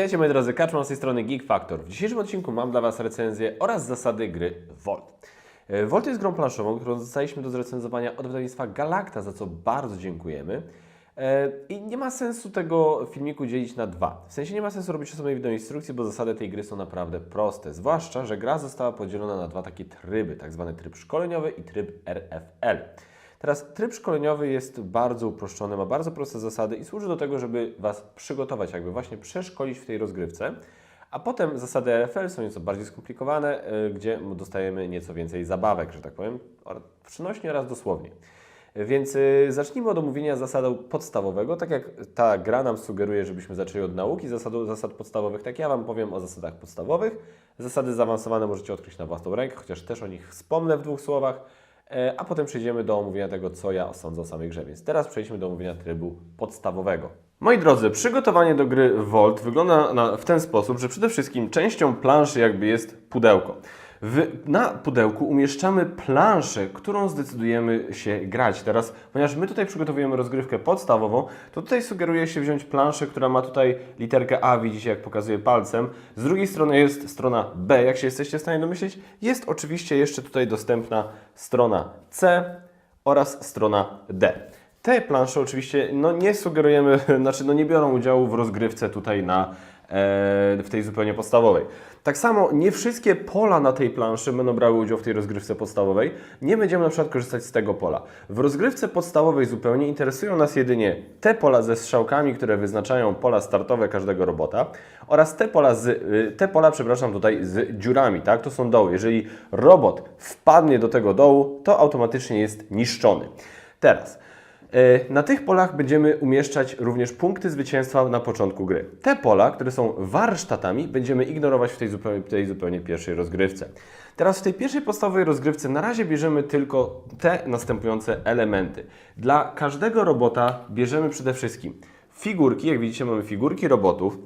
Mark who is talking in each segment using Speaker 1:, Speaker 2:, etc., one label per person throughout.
Speaker 1: Witajcie moi drodzy, Kaczman z tej strony Geek Factor. W dzisiejszym odcinku mam dla Was recenzję oraz zasady gry Volt. E, Volt jest grą planszową, którą dostaliśmy do zrecenzowania od wydawnictwa Galacta, za co bardzo dziękujemy. E, I nie ma sensu tego filmiku dzielić na dwa. W sensie nie ma sensu robić osobnej wideoinstrukcji, bo zasady tej gry są naprawdę proste. Zwłaszcza, że gra została podzielona na dwa takie tryby, tak zwany tryb szkoleniowy i tryb RFL. Teraz tryb szkoleniowy jest bardzo uproszczony, ma bardzo proste zasady i służy do tego, żeby Was przygotować, jakby właśnie przeszkolić w tej rozgrywce. A potem zasady RFL są nieco bardziej skomplikowane, y, gdzie dostajemy nieco więcej zabawek, że tak powiem, przynośnie oraz dosłownie. Więc y, zacznijmy od omówienia zasadu podstawowego. Tak jak ta gra nam sugeruje, żebyśmy zaczęli od nauki zasadu, zasad podstawowych, tak ja Wam powiem o zasadach podstawowych. Zasady zaawansowane możecie odkryć na własną rękę, chociaż też o nich wspomnę w dwóch słowach. E, a potem przejdziemy do omówienia tego, co ja sądzę o samej grze. Więc teraz przejdźmy do omówienia trybu podstawowego. Moi drodzy, przygotowanie do gry Volt wygląda na, w ten sposób, że przede wszystkim częścią planszy jakby jest pudełko. W, na pudełku umieszczamy planszę, którą zdecydujemy się grać. Teraz, ponieważ my tutaj przygotowujemy rozgrywkę podstawową, to tutaj sugeruje się wziąć planszę, która ma tutaj literkę A, widzicie jak pokazuję palcem. Z drugiej strony jest strona B, jak się jesteście w stanie domyśleć. Jest oczywiście jeszcze tutaj dostępna strona C oraz strona D. Te plansze oczywiście no, nie sugerujemy, znaczy no, nie biorą udziału w rozgrywce tutaj na, w tej zupełnie podstawowej. Tak samo nie wszystkie pola na tej planszy będą brały udział w tej rozgrywce podstawowej. Nie będziemy na przykład korzystać z tego pola. W rozgrywce podstawowej zupełnie interesują nas jedynie te pola ze strzałkami, które wyznaczają pola startowe każdego robota oraz te pola, z, y, te pola przepraszam, tutaj z dziurami, tak? To są doły. Jeżeli robot wpadnie do tego dołu, to automatycznie jest niszczony. Teraz, E, na tych polach będziemy umieszczać również punkty zwycięstwa na początku gry. Te pola, które są warsztatami, będziemy ignorować w tej zupełnie, tej zupełnie pierwszej rozgrywce. Teraz w tej pierwszej podstawowej rozgrywce na razie bierzemy tylko te następujące elementy. Dla każdego robota bierzemy przede wszystkim figurki, jak widzicie mamy figurki robotów,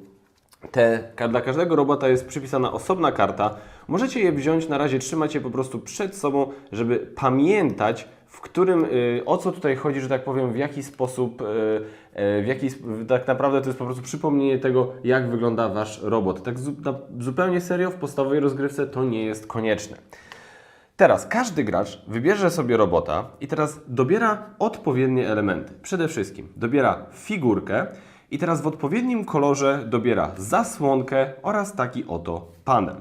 Speaker 1: te, dla każdego robota jest przypisana osobna karta. Możecie je wziąć, na razie trzymać je po prostu przed sobą, żeby pamiętać, w którym, y, o co tutaj chodzi, że tak powiem, w jaki sposób, y, y, w jaki, tak naprawdę to jest po prostu przypomnienie tego, jak wygląda Wasz robot. Tak zupełnie serio, w podstawowej rozgrywce to nie jest konieczne. Teraz każdy gracz wybierze sobie robota i teraz dobiera odpowiednie elementy. Przede wszystkim dobiera figurkę i teraz w odpowiednim kolorze dobiera zasłonkę oraz taki oto panel.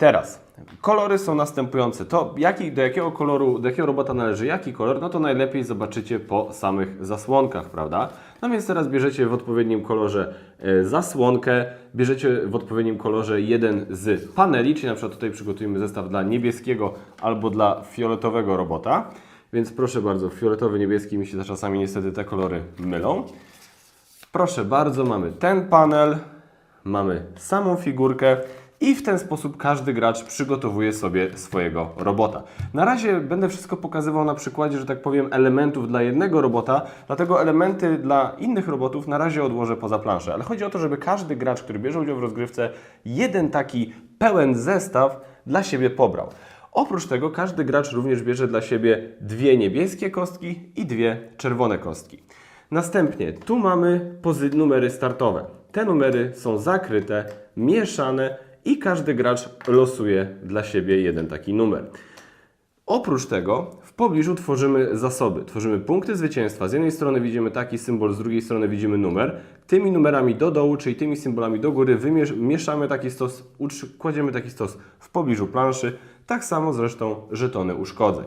Speaker 1: Teraz kolory są następujące. To jaki, do jakiego koloru, do jakiego robota należy jaki kolor, no to najlepiej zobaczycie po samych zasłonkach, prawda? No więc teraz bierzecie w odpowiednim kolorze e, zasłonkę, bierzecie w odpowiednim kolorze jeden z paneli, czyli na przykład tutaj przygotujemy zestaw dla niebieskiego albo dla fioletowego robota. Więc proszę bardzo, fioletowy, niebieski mi się czasami niestety te kolory mylą. Proszę bardzo, mamy ten panel, mamy samą figurkę i w ten sposób każdy gracz przygotowuje sobie swojego robota. Na razie będę wszystko pokazywał na przykładzie, że tak powiem, elementów dla jednego robota, dlatego elementy dla innych robotów na razie odłożę poza planszę. Ale chodzi o to, żeby każdy gracz, który bierze udział w rozgrywce, jeden taki pełen zestaw dla siebie pobrał. Oprócz tego każdy gracz również bierze dla siebie dwie niebieskie kostki i dwie czerwone kostki. Następnie tu mamy numery startowe. Te numery są zakryte, mieszane i każdy gracz losuje dla siebie jeden taki numer. Oprócz tego w pobliżu tworzymy zasoby, tworzymy punkty zwycięstwa. Z jednej strony widzimy taki symbol, z drugiej strony widzimy numer. Tymi numerami do dołu, czyli tymi symbolami do góry mieszamy taki stos, kładziemy taki stos w pobliżu planszy. Tak samo zresztą żetony uszkodzeń.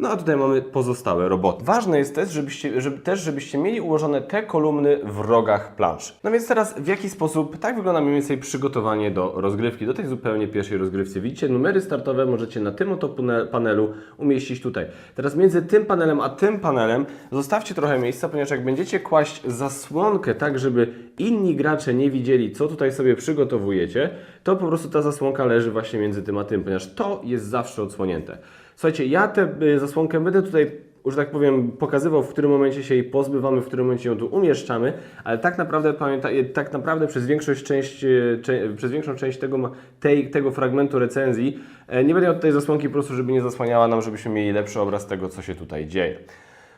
Speaker 1: No a tutaj mamy pozostałe roboty. Ważne jest też żebyście, żeby, też, żebyście mieli ułożone te kolumny w rogach planszy. No więc teraz w jaki sposób, tak wygląda mniej więcej przygotowanie do rozgrywki, do tej zupełnie pierwszej rozgrywki. Widzicie, numery startowe możecie na tym oto pane- panelu umieścić tutaj. Teraz między tym panelem a tym panelem zostawcie trochę miejsca, ponieważ jak będziecie kłaść zasłonkę tak, żeby inni gracze nie widzieli, co tutaj sobie przygotowujecie, to po prostu ta zasłonka leży właśnie między tym a tym, ponieważ to jest zawsze odsłonięte. Słuchajcie, ja tę y, zasłonkę będę tutaj, że tak powiem, pokazywał, w którym momencie się jej pozbywamy, w którym momencie ją tu umieszczamy, ale tak naprawdę, pamiętaj, tak naprawdę przez, większość część, y, przez większą część tego, tej, tego fragmentu recenzji e, nie będę miał tutaj zasłonki po prostu, żeby nie zasłaniała nam, żebyśmy mieli lepszy obraz tego, co się tutaj dzieje.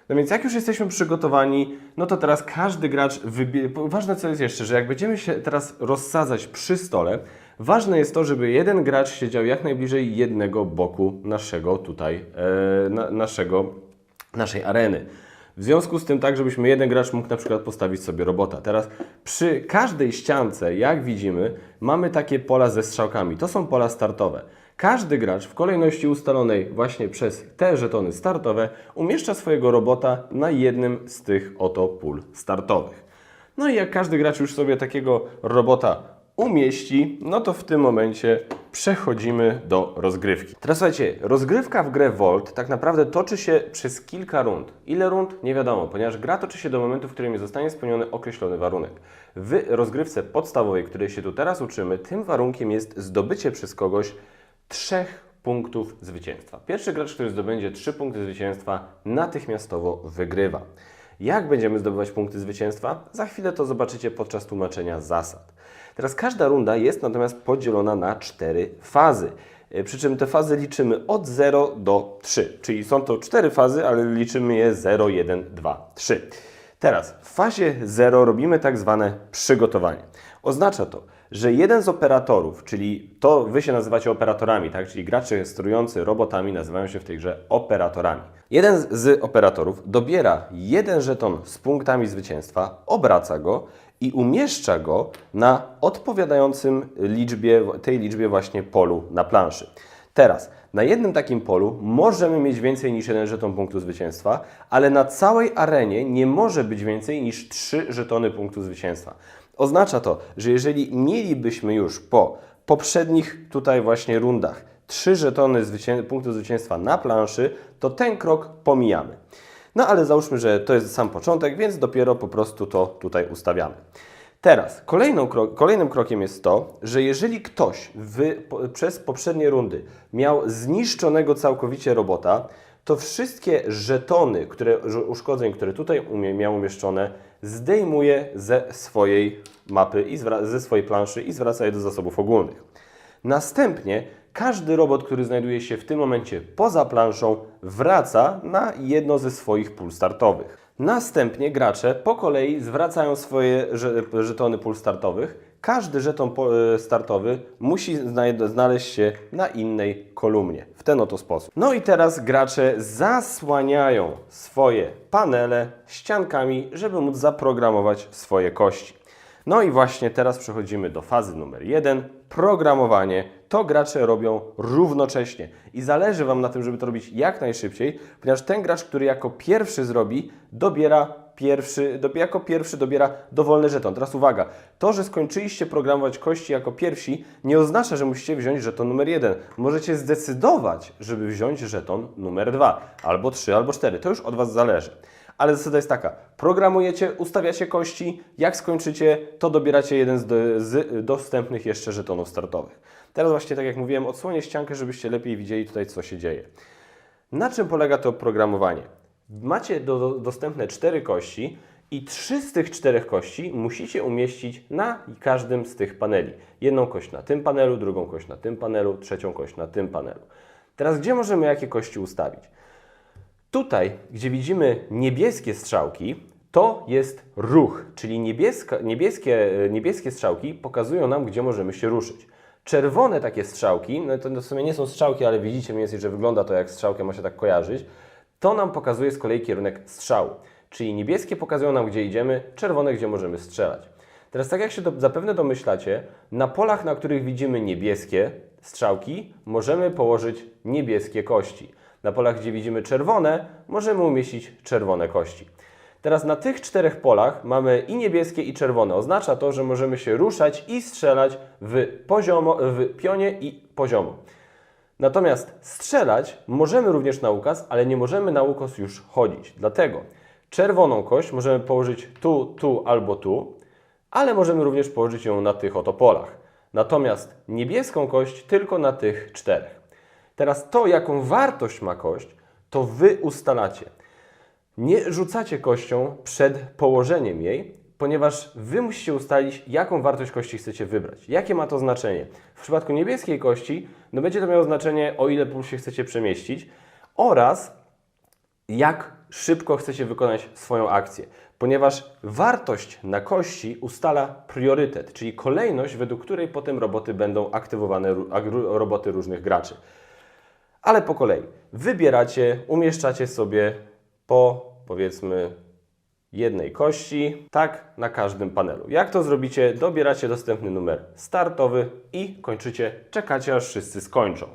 Speaker 1: No więc jak już jesteśmy przygotowani, no to teraz każdy gracz wybie... Ważne co jest jeszcze, że jak będziemy się teraz rozsadzać przy stole, ważne jest to, żeby jeden gracz siedział jak najbliżej jednego boku naszego tutaj, e, na, naszego, naszej areny. W związku z tym tak, żebyśmy jeden gracz mógł na przykład postawić sobie robota. Teraz przy każdej ściance, jak widzimy, mamy takie pola ze strzałkami. To są pola startowe. Każdy gracz w kolejności ustalonej właśnie przez te żetony startowe umieszcza swojego robota na jednym z tych oto pól startowych. No i jak każdy gracz już sobie takiego robota umieści, no to w tym momencie przechodzimy do rozgrywki. Teraz słuchajcie, rozgrywka w grę Volt tak naprawdę toczy się przez kilka rund. Ile rund? Nie wiadomo, ponieważ gra toczy się do momentu, w którym nie zostanie spełniony określony warunek. W rozgrywce podstawowej, której się tu teraz uczymy, tym warunkiem jest zdobycie przez kogoś trzech punktów zwycięstwa. Pierwszy gracz, który zdobędzie trzy punkty zwycięstwa, natychmiastowo wygrywa. Jak będziemy zdobywać punkty zwycięstwa? Za chwilę to zobaczycie podczas tłumaczenia zasad. Teraz każda runda jest natomiast podzielona na cztery fazy. E, Przy czym te fazy liczymy od 0 do 3, czyli są to cztery fazy, ale liczymy je 0, 1, 2, 3. Teraz w fazie 0 robimy tak zwane przygotowanie. Oznacza to, że jeden z operatorów, czyli to wy się nazywacie operatorami, tak? czyli gracze sterujący robotami nazywają się w tej grze operatorami. Jeden z- operatorów dobiera jeden żeton z punktami zwycięstwa, obraca go i umieszcza go na odpowiadającym liczbie, tej liczbie właśnie polu na planszy. Teraz, na jednym takim polu możemy mieć więcej niż jeden żeton punktu zwycięstwa, ale na całej arenie nie może być więcej niż trzy żetony punktu zwycięstwa. Oznacza to, że jeżeli mielibyśmy już po poprzednich tutaj właśnie rundach trzy żetony zwycię- punktu zwycięstwa na planszy, to ten krok pomijamy. No ale załóżmy, że to jest sam początek, więc dopiero po prostu to tutaj ustawiamy. Teraz kro- kolejnym krokiem jest to, że jeżeli ktoś po, przez poprzednie rundy miał zniszczonego całkowicie robota, to wszystkie żetony które, uszkodzeń, które tutaj umie, miał umieszczone, zdejmuje ze swojej mapy i ze swojej planszy i zwraca je do zasobów ogólnych. Następnie każdy robot, który znajduje się w tym momencie poza planszą, wraca na jedno ze swoich pól startowych. Następnie gracze po kolei zwracają swoje że- żetony pól startowych. Każdy żeton e, startowy musi znaleźć się na innej kolumnie, w ten oto sposób. No i teraz gracze zasłaniają swoje panele ściankami, żeby móc zaprogramować swoje kości. No i właśnie teraz przechodzimy do fazy numer jeden. Programowanie. To gracze robią równocześnie i zależy Wam na tym, żeby to robić jak najszybciej, ponieważ ten gracz, który jako pierwszy zrobi, dobiera pierwszy, jako pierwszy dobiera dowolny żeton. Teraz uwaga, to, że skończyliście programować kości jako pierwsi, nie oznacza, że musicie wziąć żeton numer jeden. Możecie zdecydować, żeby wziąć żeton numer dwa, albo trzy, albo cztery. To już od Was zależy. Ale zasada jest taka: programujecie, ustawiacie kości, jak skończycie, to dobieracie jeden z, do, z dostępnych jeszcze żetonów startowych. Teraz właśnie, tak jak mówiłem, odsłonię ściankę, żebyście lepiej widzieli tutaj, co się dzieje. Na czym polega to oprogramowanie? Macie do, do, dostępne cztery kości i trzy z tych czterech kości musicie umieścić na każdym z tych paneli. Jedną kość na tym panelu, drugą kość na tym panelu, trzecią kość na tym panelu. Teraz gdzie możemy jakie kości ustawić? Tutaj, gdzie widzimy niebieskie strzałki, to jest ruch, czyli niebieska, niebieskie, niebieskie strzałki pokazują nam, gdzie możemy się ruszyć. Czerwone takie strzałki, no to w sumie nie są strzałki, ale widzicie mniej więcej, że wygląda to jak strzałkę, ma się tak kojarzyć, to nam pokazuje z kolei kierunek strzału. Czyli niebieskie pokazują nam, gdzie idziemy, czerwone, gdzie możemy strzelać. Teraz, tak jak się do, zapewne domyślacie, na polach, na których widzimy niebieskie strzałki, możemy położyć niebieskie kości. Na polach, gdzie widzimy czerwone, możemy umieścić czerwone kości. Teraz na tych czterech polach mamy i niebieskie, i czerwone. Oznacza to, że możemy się ruszać i strzelać w, poziomo, w pionie i poziomo. Natomiast strzelać możemy również na ukaz, ale nie możemy na ukos już chodzić. Dlatego czerwoną kość możemy położyć tu, tu albo tu, ale możemy również położyć ją na tych oto polach. Natomiast niebieską kość tylko na tych czterech. Teraz to, jaką wartość ma kość, to Wy ustalacie. Nie rzucacie kością przed położeniem jej, ponieważ Wy musicie ustalić, jaką wartość kości chcecie wybrać. Jakie ma to znaczenie? W przypadku niebieskiej kości, no będzie to miało znaczenie, o ile pól się chcecie przemieścić oraz jak szybko chcecie wykonać swoją akcję, ponieważ wartość na kości ustala priorytet, czyli kolejność, według której potem roboty będą aktywowane, roboty różnych graczy. Ale po kolei. Wybieracie, umieszczacie sobie po powiedzmy jednej kości, tak na każdym panelu. Jak to zrobicie? Dobieracie dostępny numer startowy i kończycie, czekacie aż wszyscy skończą.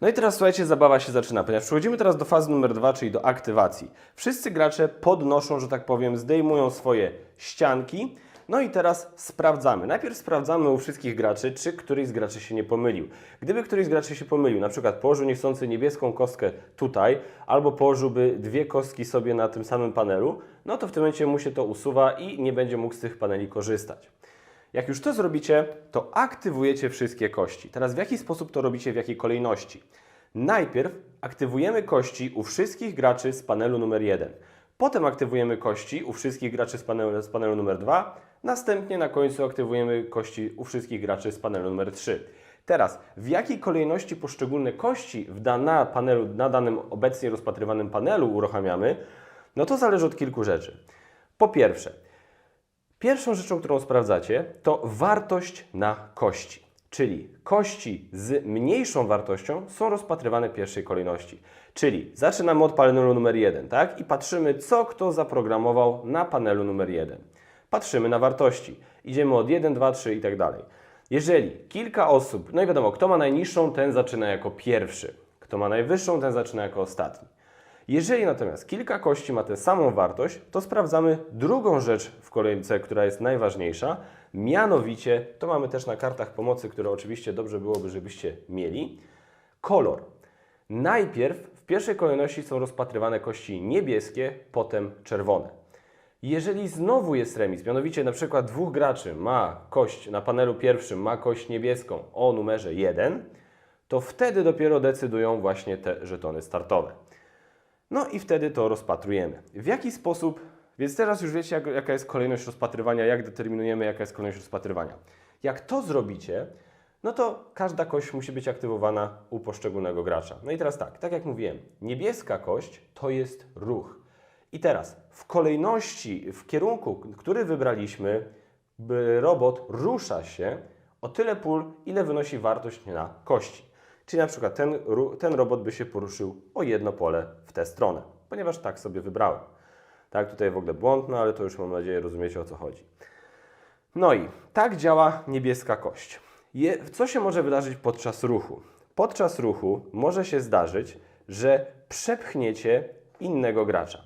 Speaker 1: No i teraz słuchajcie, zabawa się zaczyna, ponieważ przechodzimy teraz do fazy numer dwa, czyli do aktywacji. Wszyscy gracze podnoszą, że tak powiem, zdejmują swoje ścianki. No i teraz sprawdzamy. Najpierw sprawdzamy u wszystkich graczy, czy któryś z graczy się nie pomylił. Gdyby któryś z graczy się pomylił, na przykład położył niechcący niebieską kostkę tutaj, albo położyłby dwie kostki sobie na tym samym panelu, no to w tym momencie mu się to usuwa i nie będzie mógł z tych paneli korzystać. Jak już to zrobicie, to aktywujecie wszystkie kości. Teraz w jaki sposób to robicie, w jakiej kolejności? Najpierw aktywujemy kości u wszystkich graczy z panelu numer 1. Potem aktywujemy kości u wszystkich graczy z panelu, z panelu numer 2. Następnie na końcu aktywujemy kości u wszystkich graczy z panelu numer 3. Teraz, w jakiej kolejności poszczególne kości w da, na, panelu, na danym obecnie rozpatrywanym panelu uruchamiamy, no to zależy od kilku rzeczy. Po pierwsze, Pierwszą rzeczą, którą sprawdzacie, to wartość na kości. Czyli kości z mniejszą wartością są rozpatrywane w pierwszej kolejności. Czyli zaczynamy od panelu numer 1, tak? I patrzymy, co kto zaprogramował na panelu numer 1. Patrzymy na wartości. Idziemy od 1, 2, 3 i tak dalej. Jeżeli kilka osób, no i wiadomo, kto ma najniższą, ten zaczyna jako pierwszy. Kto ma najwyższą, ten zaczyna jako ostatni. Jeżeli natomiast kilka kości ma tę samą wartość, to sprawdzamy drugą rzecz w kolejce, która jest najważniejsza. Mianowicie, to mamy też na kartach pomocy, które oczywiście dobrze byłoby, żebyście mieli. Kolor. Najpierw w pierwszej kolejności są rozpatrywane kości niebieskie, potem czerwone. Jeżeli znowu jest remis, mianowicie na przykład dwóch graczy ma kość na panelu pierwszym, ma kość niebieską o numerze 1, to wtedy dopiero decydują właśnie te żetony startowe. No i wtedy to rozpatrujemy. W jaki sposób, więc teraz już wiecie, jak, jaka jest kolejność rozpatrywania, jak determinujemy, jaka jest kolejność rozpatrywania. Jak to zrobicie, no to każda kość musi być aktywowana u poszczególnego gracza. No i teraz tak, tak jak mówiłem, niebieska kość to jest ruch. I teraz w kolejności, w kierunku, który wybraliśmy, robot rusza się o tyle pól, ile wynosi wartość na kości. Czyli na przykład ten, ten robot by się poruszył o jedno pole w tę stronę, ponieważ tak sobie wybrałem. Tak, tutaj w ogóle błąd, no ale to już mam nadzieję rozumiecie o co chodzi. No i tak działa niebieska kość. Je, co się może wydarzyć podczas ruchu? Podczas ruchu może się zdarzyć, że przepchniecie innego gracza.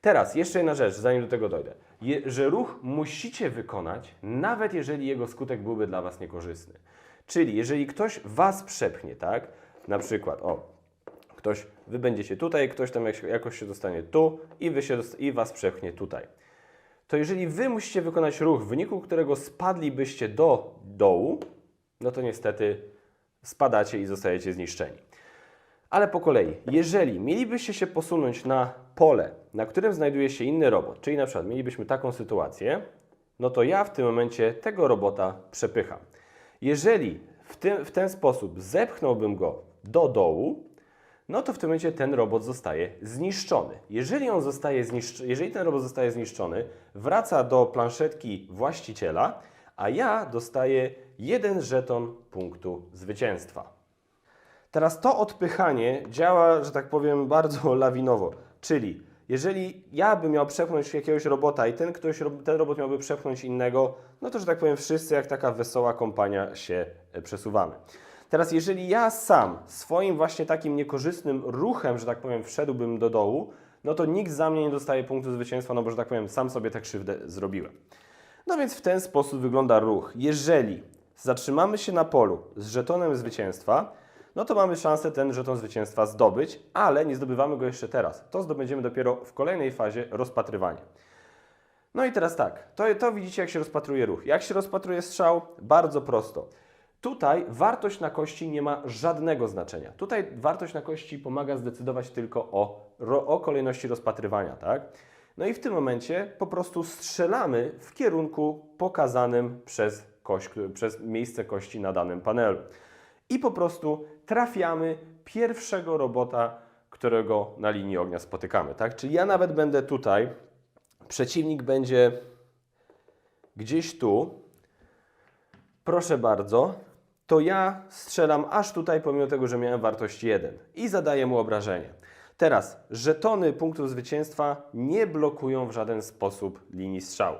Speaker 1: Teraz jeszcze jedna rzecz, zanim do tego dojdę. Je, że ruch musicie wykonać, nawet jeżeli jego skutek byłby dla Was niekorzystny. Czyli jeżeli ktoś Was przepchnie, tak? Na przykład, o, ktoś, Wy będziecie tutaj, ktoś tam jakoś się dostanie tu i, wy się, i Was przepchnie tutaj to jeżeli wy musicie wykonać ruch, w wyniku którego spadlibyście do dołu, no to niestety spadacie i zostajecie zniszczeni. Ale po kolei, jeżeli mielibyście się posunąć na pole, na którym znajduje się inny robot, czyli na przykład mielibyśmy taką sytuację, no to ja w tym momencie tego robota przepycham. Jeżeli w, tym, w ten sposób zepchnąłbym go do dołu, no to w tym momencie ten robot zostaje zniszczony. Jeżeli on zostaje zniszcz... jeżeli ten robot zostaje zniszczony, wraca do planszetki właściciela, a ja dostaję jeden żeton punktu zwycięstwa. Teraz to odpychanie działa, że tak powiem, bardzo lawinowo. Czyli jeżeli ja bym miał przepchnąć jakiegoś robota i ten, ktoś, ten robot miałby przepchnąć innego, no to, że tak powiem, wszyscy jak taka wesoła kompania się e, przesuwamy. Teraz, jeżeli ja sam swoim właśnie takim niekorzystnym ruchem, że tak powiem, wszedłbym do dołu, no to nikt za mnie nie dostaje punktu zwycięstwa, no bo, że tak powiem, sam sobie tę krzywdę zrobiłem. No więc w ten sposób wygląda ruch. Jeżeli zatrzymamy się na polu z żetonem zwycięstwa, no to mamy szansę ten żeton zwycięstwa zdobyć, ale nie zdobywamy go jeszcze teraz. To zdobędziemy dopiero w kolejnej fazie rozpatrywania. No i teraz tak, to, to widzicie jak się rozpatruje ruch. Jak się rozpatruje strzał? Bardzo prosto. Tutaj wartość na kości nie ma żadnego znaczenia. Tutaj wartość na kości pomaga zdecydować tylko o, o kolejności rozpatrywania, tak? No i w tym momencie po prostu strzelamy w kierunku pokazanym przez, kość, przez miejsce kości na danym panelu. I po prostu trafiamy pierwszego robota którego na linii ognia spotykamy. Tak? Czyli ja nawet będę tutaj, przeciwnik będzie gdzieś tu, proszę bardzo, to ja strzelam aż tutaj, pomimo tego, że miałem wartość 1 i zadaję mu obrażenie. Teraz, żetony punktów zwycięstwa nie blokują w żaden sposób linii strzału.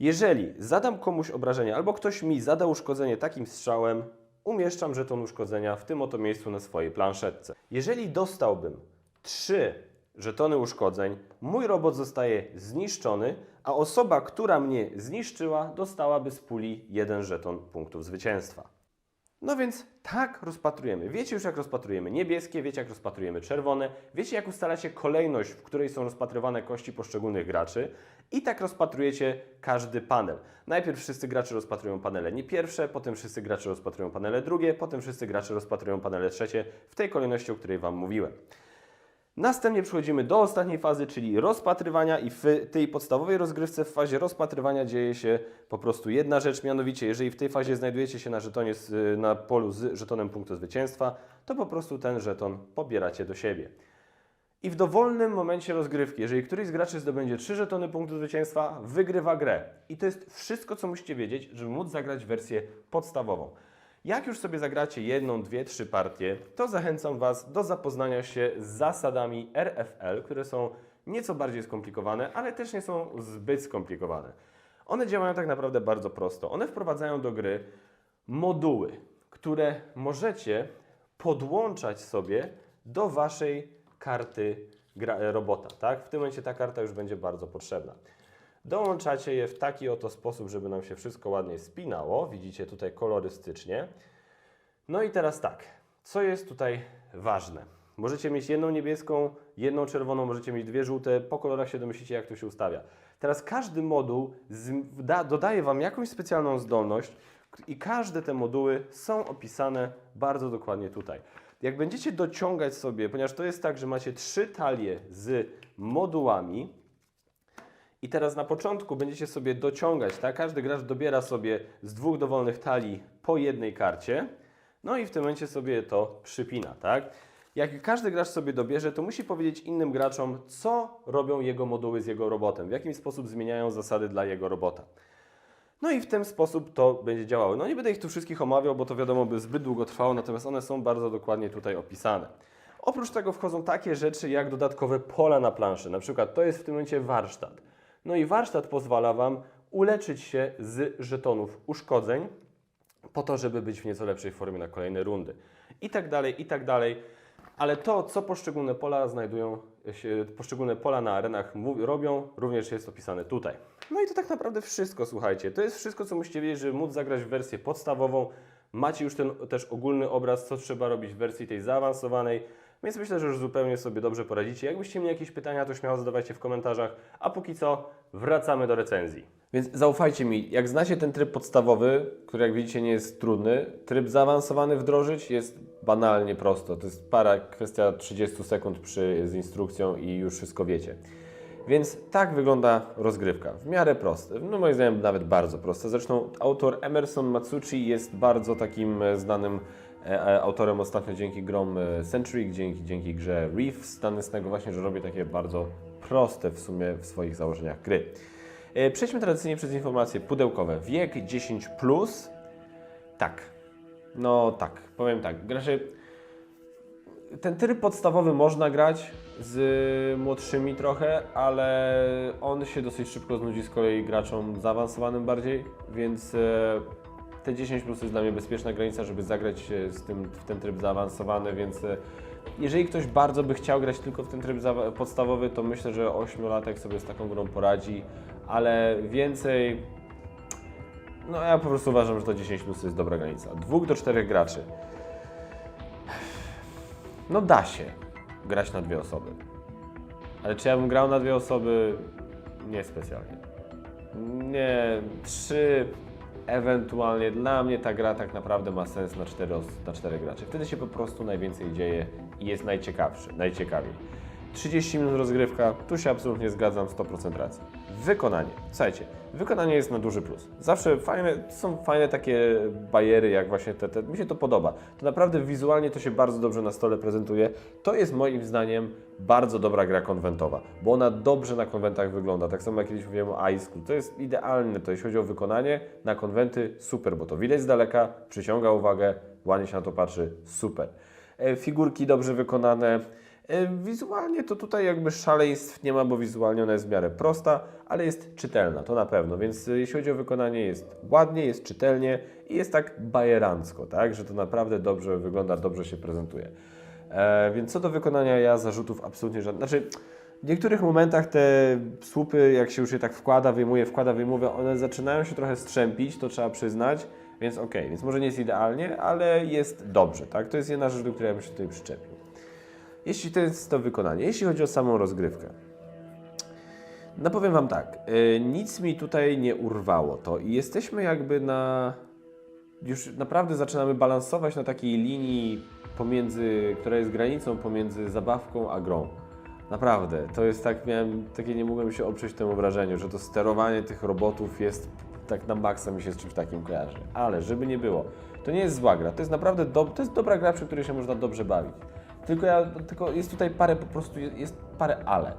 Speaker 1: Jeżeli zadam komuś obrażenie albo ktoś mi zada uszkodzenie takim strzałem, umieszczam żeton uszkodzenia w tym oto miejscu na swojej planszetce. Jeżeli dostałbym 3 żetony uszkodzeń, mój robot zostaje zniszczony, a osoba, która mnie zniszczyła, dostałaby z puli jeden żeton punktów zwycięstwa. No więc tak rozpatrujemy. Wiecie już jak rozpatrujemy niebieskie, wiecie jak rozpatrujemy czerwone, wiecie jak ustalacie kolejność, w której są rozpatrywane kości poszczególnych graczy i tak rozpatrujecie każdy panel. Najpierw wszyscy gracze rozpatrują panele nie pierwsze, potem wszyscy gracze rozpatrują panele drugie, potem wszyscy gracze rozpatrują panele trzecie w tej kolejności, o której Wam mówiłem. Następnie przechodzimy do ostatniej fazy, czyli rozpatrywania i w tej podstawowej rozgrywce w fazie rozpatrywania dzieje się po prostu jedna rzecz, mianowicie jeżeli w tej fazie znajdujecie się na żetonie, z, na polu z żetonem punktu zwycięstwa, to po prostu ten żeton pobieracie do siebie. I w dowolnym momencie rozgrywki, jeżeli któryś z graczy zdobędzie trzy żetony punktu zwycięstwa, wygrywa grę. I to jest wszystko, co musicie wiedzieć, żeby móc zagrać wersję podstawową. Jak już sobie zagracie jedną, dwie, trzy partie, to zachęcam Was do zapoznania się z zasadami RFL, które są nieco bardziej skomplikowane, ale też nie są zbyt skomplikowane. One działają tak naprawdę bardzo prosto. One wprowadzają do gry moduły, które możecie podłączać sobie do Waszej karty robota. Tak? W tym momencie ta karta już będzie bardzo potrzebna. Dołączacie je w taki oto sposób, żeby nam się wszystko ładnie spinało. Widzicie tutaj kolorystycznie. No i teraz tak, co jest tutaj ważne? Możecie mieć jedną niebieską, jedną czerwoną, możecie mieć dwie żółte. Po kolorach się domyślicie, jak to się ustawia. Teraz każdy moduł da, dodaje Wam jakąś specjalną zdolność i każde te moduły są opisane bardzo dokładnie tutaj. Jak będziecie dociągać sobie, ponieważ to jest tak, że macie trzy talie z modułami, i teraz na początku będziecie sobie dociągać, tak? Każdy gracz dobiera sobie z dwóch dowolnych talii po jednej karcie. No i w tym momencie sobie to przypina, tak? Jak każdy gracz sobie dobierze, to musi powiedzieć innym graczom, co robią jego moduły z jego robotem, w jaki sposób zmieniają zasady dla jego robota. No i w ten sposób to będzie działało. No nie będę ich tu wszystkich omawiał, bo to wiadomo by zbyt długo trwało, natomiast one są bardzo dokładnie tutaj opisane. Oprócz tego wchodzą takie rzeczy jak dodatkowe pola na planszy. Na przykład to jest w tym momencie warsztat. No i warsztat pozwala Wam uleczyć się z żetonów uszkodzeń po to, żeby być w nieco lepszej formie na kolejne rundy. I tak dalej, i tak dalej. Ale to, co poszczególne pola znajdują, się, poszczególne pola na arenach robią, również jest opisane tutaj. No i to tak naprawdę wszystko, słuchajcie. To jest wszystko, co musicie wiedzieć, żeby móc zagrać w wersję podstawową. Macie już ten też ogólny obraz, co trzeba robić w wersji tej zaawansowanej. Więc myślę, że już zupełnie sobie dobrze poradzicie. Jakbyście mieli jakieś pytania, to śmiało zadawajcie w komentarzach. A póki co, wracamy do recenzji. Więc zaufajcie mi, jak znacie ten tryb podstawowy, który jak widzicie nie jest trudny, tryb zaawansowany wdrożyć jest banalnie prosto. To jest para, kwestia 30 sekund przy, z instrukcją i już wszystko wiecie. Więc tak wygląda rozgrywka. W miarę proste. No moim zdaniem nawet bardzo proste. Zresztą autor Emerson Matsuchi jest bardzo takim e, znanym autorem ostatnio dzięki grom e, Century, dzięki, dzięki grze Reef, znany z tego właśnie, że robi takie bardzo proste w sumie w swoich założeniach gry. E, Przejdźmy tradycyjnie przez informacje pudełkowe. Wiek 10+. Plus. Tak. No tak, powiem tak. Gracze ten tryb podstawowy można grać z młodszymi trochę, ale on się dosyć szybko znudzi z kolei graczom zaawansowanym bardziej, więc e, te 10 plus jest dla mnie bezpieczna granica, żeby zagrać e, z tym, w ten tryb zaawansowany, więc e, jeżeli ktoś bardzo by chciał grać tylko w ten tryb podstawowy, to myślę, że 8-latek sobie z taką grą poradzi, ale więcej no ja po prostu uważam, że to 10 plus jest dobra granica. Dwóch do czterech graczy. No da się grać na dwie osoby. Ale czy ja bym grał na dwie osoby? Nie specjalnie. Nie, trzy ewentualnie. Dla mnie ta gra tak naprawdę ma sens na cztery, os- na cztery graczy. Wtedy się po prostu najwięcej dzieje i jest najciekawszy, najciekawiej. 30 minut rozgrywka, tu się absolutnie zgadzam, 100% racji. Wykonanie. Słuchajcie, wykonanie jest na duży plus. Zawsze fajne, są fajne takie bajery, jak właśnie te, te. Mi się to podoba. To naprawdę wizualnie to się bardzo dobrze na stole prezentuje. To jest moim zdaniem bardzo dobra gra konwentowa, bo ona dobrze na konwentach wygląda. Tak samo jak kiedyś mówiłem o Ice School. To jest idealne, to jeśli chodzi o wykonanie na konwenty, super, bo to widać z daleka, przyciąga uwagę, ładnie się na to patrzy, super. E, Figurki dobrze wykonane. E, Wizualnie to tutaj jakby szaleństw nie ma, bo wizualnie ona jest w miarę prosta, ale jest czytelna, to na pewno. Więc e, jeśli chodzi o wykonanie, jest ładnie, jest czytelnie i jest tak bajerancko, tak? Że to naprawdę dobrze wygląda, dobrze się prezentuje. E, więc co do wykonania, ja zarzutów absolutnie żadnych. Znaczy, w niektórych momentach te słupy, jak się już je tak wkłada, wyjmuje, wkłada, wyjmuje, one zaczynają się trochę strzępić, to trzeba przyznać. Więc okej, więc może nie jest idealnie, ale jest dobrze, tak? To jest jedna rzecz, do której ja bym się tutaj przyczepił. Jeśli to jest to wykonanie, jeśli chodzi o samą rozgrywkę. No powiem Wam tak, y, nic mi tutaj nie urwało to i jesteśmy jakby na... Już naprawdę zaczynamy balansować na takiej linii pomiędzy, która jest granicą pomiędzy zabawką a grą. Naprawdę, to jest tak, miałem, takie nie mogłem się oprzeć temu wrażeniu, że to sterowanie tych robotów jest tak na maksa mi się z czymś takim kojarzy. Ale żeby nie było, to nie jest zła gra, to jest naprawdę do, to jest dobra gra, przy której się można dobrze bawić. Tylko, ja, tylko jest tutaj parę po prostu, jest, parę ale.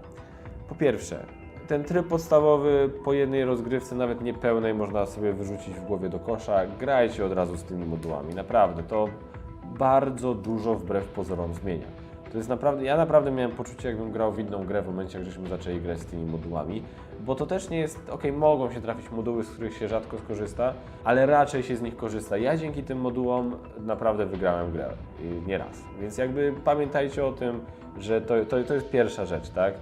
Speaker 1: Po pierwsze, ten tryb podstawowy po jednej rozgrywce, nawet niepełnej, można sobie wyrzucić w głowie do kosza. Grajcie od razu z tymi modułami. Naprawdę, to bardzo dużo wbrew pozorom zmienia. To jest naprawdę, ja naprawdę miałem poczucie, jakbym grał w inną grę w momencie, jak żeśmy zaczęli grać z tymi modułami, bo to też nie jest, okej, mogą się trafić moduły, z których się rzadko skorzysta, ale raczej się z nich korzysta. Ja dzięki tym modułom naprawdę wygrałem grę, i nie raz. Więc jakby pamiętajcie o tym, że to, to, to jest pierwsza rzecz, tak?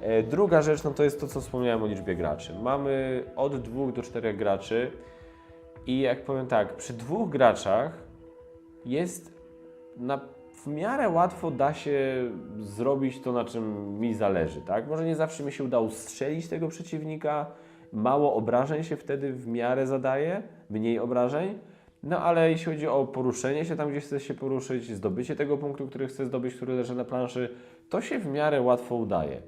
Speaker 1: E, Druga rzecz, no to jest to, co wspomniałem o liczbie graczy. Mamy od dwóch do czterech graczy i jak powiem tak, przy dwóch graczach jest na, w miarę łatwo da się zrobić to, na czym mi zależy, tak? Może nie zawsze mi się uda ustrzelić tego przeciwnika, mało obrażeń się wtedy w miarę zadaje, mniej obrażeń, no ale jeśli chodzi o poruszenie się tam, gdzie chce się poruszyć, zdobycie tego punktu, który chce zdobyć, który leży na planszy, to się w miarę łatwo udaje.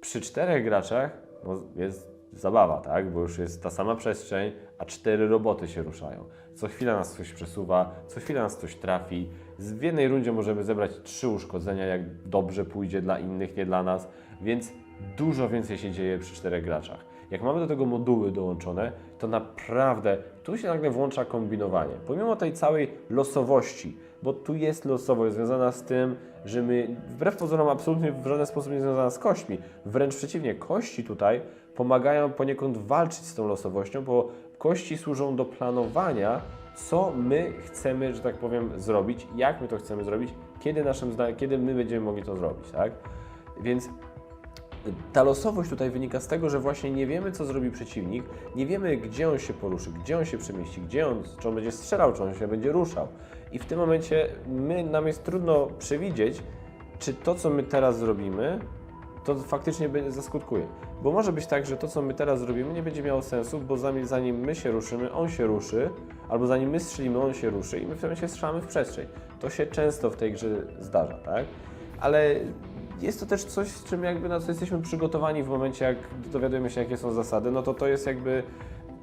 Speaker 1: Przy czterech graczach no, jest zabawa, tak? Bo już jest ta sama przestrzeń, a cztery roboty się ruszają. Co chwila nas coś przesuwa, co chwila nas coś trafi. W jednej rundzie możemy zebrać trzy uszkodzenia, jak dobrze pójdzie dla innych, nie dla nas, więc dużo więcej się dzieje przy czterech graczach. Jak mamy do tego moduły dołączone, to naprawdę tu się nagle włącza kombinowanie. Pomimo tej całej losowości, bo tu jest losowość związana z tym, że my, wbrew pozorom, absolutnie w żaden sposób nie związana z kośćmi. Wręcz przeciwnie, kości tutaj pomagają poniekąd walczyć z tą losowością, bo kości służą do planowania, co my chcemy, że tak powiem, zrobić, jak my to chcemy zrobić, kiedy, naszym zdaniem, kiedy my będziemy mogli to zrobić, tak? Więc ta losowość tutaj wynika z tego, że właśnie nie wiemy, co zrobi przeciwnik, nie wiemy, gdzie on się poruszy, gdzie on się przemieści, gdzie on, czy on będzie strzelał, czy on się będzie ruszał. I w tym momencie my, nam jest trudno przewidzieć, czy to, co my teraz zrobimy, to faktycznie zaskutkuje. Bo może być tak, że to, co my teraz zrobimy, nie będzie miało sensu, bo zanim, my się ruszymy, on się ruszy, albo zanim my strzelimy, on się ruszy i my w tym momencie strzelamy w przestrzeń. To się często w tej grze zdarza, tak? Ale jest to też coś, z czym jakby na co jesteśmy przygotowani w momencie, jak dowiadujemy się, jakie są zasady, no to to jest jakby...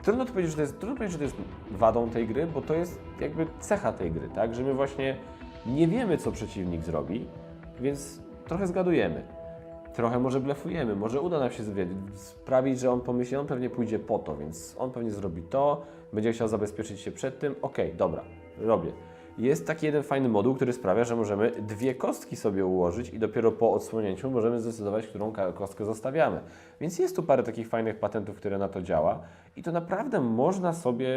Speaker 1: Trudno to powiedzieć, że to jest, trudno powiedzieć, że to jest wadą tej gry, bo to jest jakby cecha tej gry, tak? Że my właśnie nie wiemy, co przeciwnik zrobi, więc trochę zgadujemy. Trochę może blefujemy, może uda nam się sprawić, że on pomyśli, on pewnie pójdzie po to, więc on pewnie zrobi to, będzie chciał zabezpieczyć się przed tym, okej, dobra, robię. Jest taki jeden fajny moduł, który sprawia, że możemy dwie kostki sobie ułożyć i dopiero po odsłonięciu możemy zdecydować, którą kostkę zostawiamy. Więc jest tu parę takich fajnych patentów, które na to działa i to naprawdę można sobie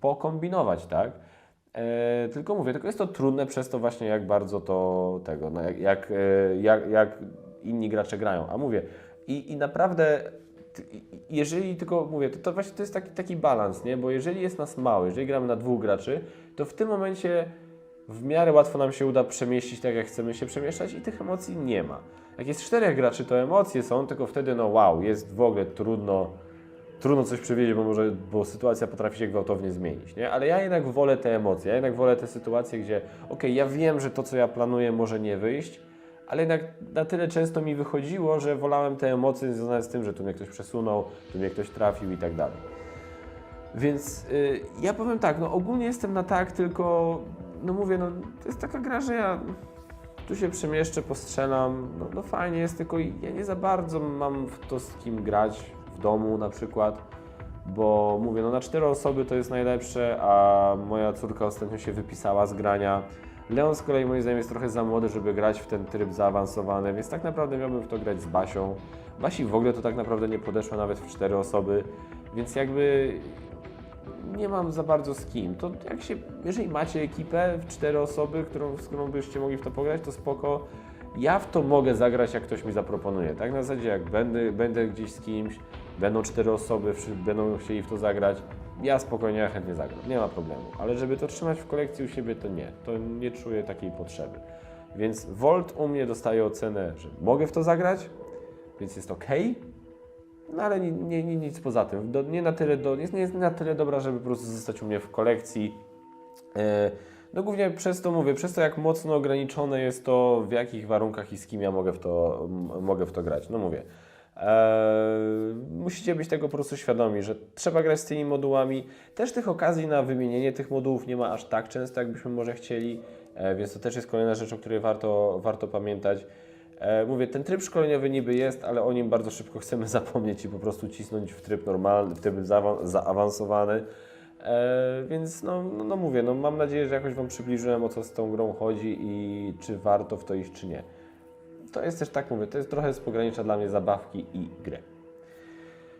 Speaker 1: pokombinować, tak? E, tylko mówię, tylko jest to trudne przez to właśnie, jak bardzo to tego, no jak, jak, e, jak, jak inni gracze grają. A mówię, i, i naprawdę, jeżeli tylko mówię, to, to właśnie to jest taki, taki balans, nie? Bo jeżeli jest nas mało, jeżeli gramy na dwóch graczy, to w tym momencie w miarę łatwo nam się uda przemieścić tak, jak chcemy się przemieszczać i tych emocji nie ma. Jak jest czterech graczy, to emocje są, tylko wtedy no wow, jest w ogóle trudno, trudno coś przewidzieć, bo może, bo sytuacja potrafi się gwałtownie zmienić, nie? Ale ja jednak wolę te emocje, ja jednak wolę te sytuacje, gdzie okej, ja wiem, że to, co ja planuję, może nie wyjść, ale jednak na tyle często mi wychodziło, że wolałem te emocje związane z tym, że tu mnie ktoś przesunął, tu mnie ktoś trafił i tak dalej. Więc y, ja powiem tak, no ogólnie jestem na tak, tylko no mówię, no to jest taka gra, że ja tu się przemieszczę, postrzelam, no, no fajnie jest, tylko ja nie za bardzo mam w to z kim grać w domu na przykład, bo mówię, no na cztery osoby to jest najlepsze, a moja córka ostatnio się wypisała z grania. Leon z kolei moim zdaniem jest trochę za młody, żeby grać w ten tryb zaawansowany, więc tak naprawdę miałbym w to grać z Basią. Basi w ogóle to tak naprawdę nie podeszła nawet w cztery osoby, więc jakby nie mam za bardzo z kim. To jak się, jeżeli macie ekipę w cztery osoby, którą, z którą byście mogli w to pograć, to spoko. Ja w to mogę zagrać, jak ktoś mi zaproponuje. Tak na zasadzie, jak będę, będę gdzieś z kimś, będą cztery osoby, będą chcieli w to zagrać, ja spokojnie chętnie zagram, nie ma problemu. Ale żeby to trzymać w kolekcji u siebie, to nie. To nie czuję takiej potrzeby. Więc Volt u mnie dostaje ocenę, że mogę w to zagrać, więc jest ok. No ale nie, nie, nie, nic poza tym. Do, nie, na tyle do, jest, nie jest na tyle dobra, żeby po prostu zostać u mnie w kolekcji. E, no głównie przez to mówię, przez to jak mocno ograniczone jest to, w jakich warunkach i z kim ja mogę w to, mogę w to grać. No mówię. E, musicie być tego po prostu świadomi, że trzeba grać z tymi modułami. Też tych okazji na wymienienie tych modułów nie ma aż tak często, jakbyśmy może chcieli, e, więc to też jest kolejna rzecz, o której warto, warto pamiętać. E, mówię, ten tryb szkoleniowy niby jest, ale o nim bardzo szybko chcemy zapomnieć i po prostu cisnąć w tryb normalny, w tryb zaawa- zaawansowany. Więc no, no, no mówię, no mam nadzieję, że jakoś Wam przybliżyłem o co z tą grą chodzi i czy warto w to iść, czy nie. To jest też tak mówię, to jest trochę z pogranicza dla mnie zabawki i gry.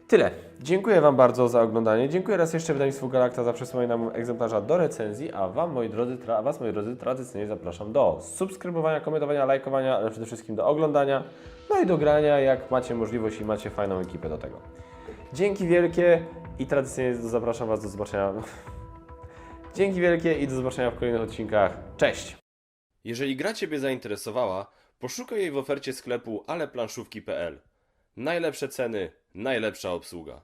Speaker 1: Tyle. Dziękuję Wam bardzo za oglądanie. Dziękuję raz jeszcze wydawnictwu Galacta za przesłanie nam egzemplarza do recenzji, a Wam, moi drodzy, tra- Was, moi drodzy, tradycyjnie zapraszam do subskrybowania, komentowania, lajkowania, ale przede wszystkim do oglądania, no i do grania, jak macie możliwość i macie fajną ekipę do tego. Dzięki wielkie i tradycyjnie zapraszam Was do zobaczenia. Dzięki wielkie i do zobaczenia w kolejnych odcinkach. Cześć! Jeżeli gra Ciebie zainteresowała, poszukaj jej w ofercie sklepu aleplanszówki.pl. Najlepsze ceny, najlepsza obsługa.